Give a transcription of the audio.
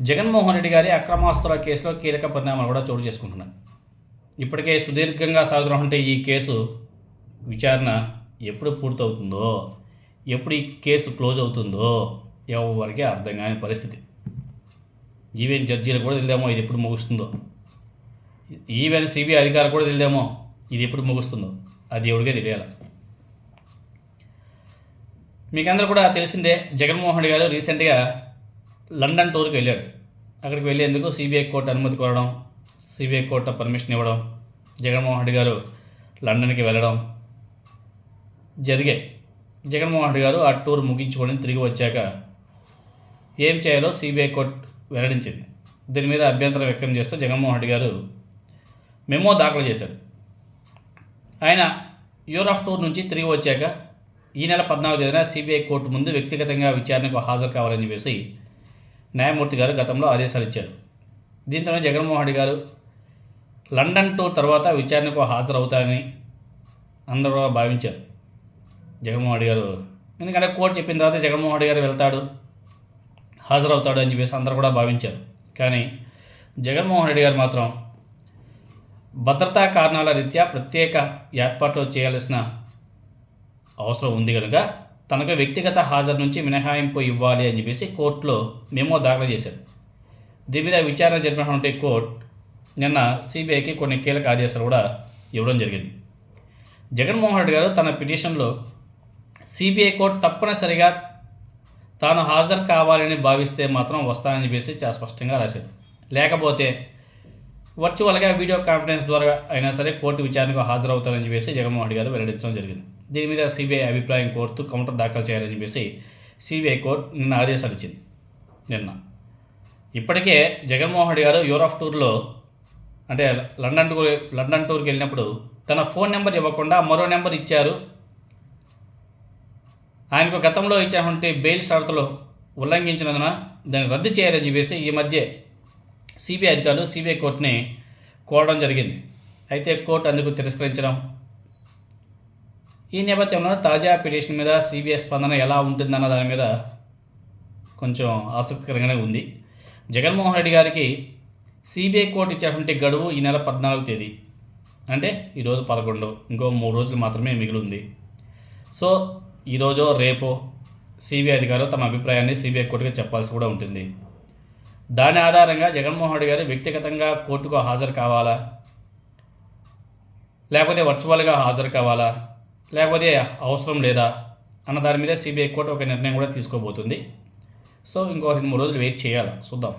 జగన్మోహన్ రెడ్డి గారి అక్రమాస్తుల కేసులో కీలక పరిణామాలు కూడా చోటు చేసుకుంటున్నాయి. ఇప్పటికే సుదీర్ఘంగా సాగుతున్నటువంటి ఈ కేసు విచారణ ఎప్పుడు పూర్తవుతుందో ఎప్పుడు ఈ కేసు క్లోజ్ అవుతుందో ఎవరికి అర్థం కాని పరిస్థితి. ఈవెన్ జడ్జీలు కూడా తెలిదేమో ఇది ఎప్పుడు ముగుస్తుందో. ఈవెన్ సిబిఐ అధికారులు కూడా తెలిదేమో ఇది ఎప్పుడు ముగుస్తుందో. అది ఎవరికే తెలియాలి. మీకందరూ కూడా తెలిసిందే జగన్మోహన్ రెడ్డి గారు రీసెంట్గా లండన్ టూర్కి వెళ్ళాడు. అక్కడికి వెళ్ళేందుకు సిబిఐ కోర్టు అనుమతి కోరడం సిబిఐ కోర్టు పర్మిషన్ ఇవ్వడం జగన్మోహన్ రెడ్డి గారు లండన్కి వెళ్ళడం జరిగాయి. జగన్మోహన్ రెడ్డి గారు ఆ టూర్ ముగించుకొని తిరిగి వచ్చాక ఏం చేయాలో సిబిఐ కోర్టు వెల్లడించింది. దీని మీద అభ్యంతరం వ్యక్తం చేస్తూ జగన్మోహన్ రెడ్డి గారు మెమో దాఖలు చేశారు. ఆయన యూరాఫ్ టూర్ నుంచి తిరిగి వచ్చాక ఈ నెల పద్నాలుగు తేదీన సిబిఐ కోర్టు ముందు వ్యక్తిగతంగా విచారణకు హాజరు కావాలని చెప్పేసి న్యాయమూర్తి గారు గతంలో ఆదేశాలు ఇచ్చారు దీంతో జగన్మోహన్ రెడ్డి గారు లండన్ టూర్ తర్వాత విచారణకు హాజరవుతారని అందరూ కూడా భావించారు. జగన్మోహన్ రెడ్డి గారు ఎందుకంటే కోర్టు చెప్పిన తర్వాత జగన్మోహన్ రెడ్డి గారు వెళ్తాడు హాజరవుతాడు అని చెప్పేసి అందరూ కూడా భావించారు. కానీ జగన్మోహన్ రెడ్డి గారు మాత్రం భద్రతా కారణాల రీత్యా ప్రత్యేక ఏర్పాట్లు చేయాల్సిన అవసరం ఉంది కనుక తనకు వ్యక్తిగత హాజరు నుంచి మినహాయింపు ఇవ్వాలి అని చెప్పేసి కోర్టులో మెమో దాఖలు చేశారు. దీని మీద విచారణ జరిపినటువంటి కోర్టు నిన్న సిబిఐకి కొన్ని కీలక ఆదేశాలు కూడా ఇవ్వడం జరిగింది. జగన్మోహన్ రెడ్డి గారు తన పిటిషన్లో సిబిఐ కోర్టు తప్పనిసరిగా తాను హాజరు కావాలని భావిస్తే మాత్రం వస్తానని చెప్పేసి చాలా స్పష్టంగా రాశారు. లేకపోతే వర్చువల్గా వీడియో కాన్ఫరెన్స్ ద్వారా అయినా సరే కోర్టు విచారణకు హాజరవుతారని చెప్పేసి జగన్మోహన్ రెడ్డి గారు వెల్లడించడం జరిగింది. దీని మీద సిబిఐ అభిప్రాయం కోరుతూ కౌంటర్ దాఖలు చేయాలని చెప్పేసి సిబిఐ కోర్టు నిన్న ఆదేశాలు ఇచ్చింది. నిన్న. ఇప్పటికే జగన్మోహన్ రెడ్డి గారు యూరప్ టూర్లో అంటే లండన్ టూర్ లండన్ టూర్కి వెళ్ళినప్పుడు తన ఫోన్ నెంబర్ ఇవ్వకుండా మరో నెంబర్ ఇచ్చారు. ఆయనకు గతంలో ఇచ్చినటువంటి బెయిల్ షరతులు ఉల్లంఘించినందున దాన్ని రద్దు చేయాలని చెప్పేసి ఈ మధ్య సిబిఐ అధికారులు సిబిఐ కోర్టుని కోరడం జరిగింది. అయితే కోర్టు అందుకు తిరస్కరించడం ఈ నేపథ్యంలో తాజా పిటిషన్ మీద సిబిఐ స్పందన ఎలా ఉంటుందన్న దాని మీద కొంచెం ఆసక్తికరంగానే ఉంది. జగన్మోహన్ రెడ్డి గారికి సిబిఐ కోర్టు ఇచ్చేటువంటి గడువు ఈ నెల పద్నాలుగు తేదీ అంటే ఈరోజు పదకొండు ఇంకో మూడు రోజులు మాత్రమే మిగిలి ఉంది సో ఈరోజో రేపో సిబిఐ అధికారులు తమ అభిప్రాయాన్ని సిబిఐ కోర్టుగా చెప్పాల్సి కూడా ఉంటుంది. దాని ఆధారంగా జగన్మోహన్ రెడ్డి గారు వ్యక్తిగతంగా కోర్టుకు హాజరు కావాలా? లేకపోతే వర్చువల్గా హాజరు కావాలా? లేకపోతే అవసరం లేదా అన్న దాని మీద సిబిఐ కోర్టు ఒక నిర్ణయం కూడా తీసుకోబోతుంది. సో ఇంకో రెండు మూడు రోజులు వెయిట్ చేయాలి. చూద్దాం.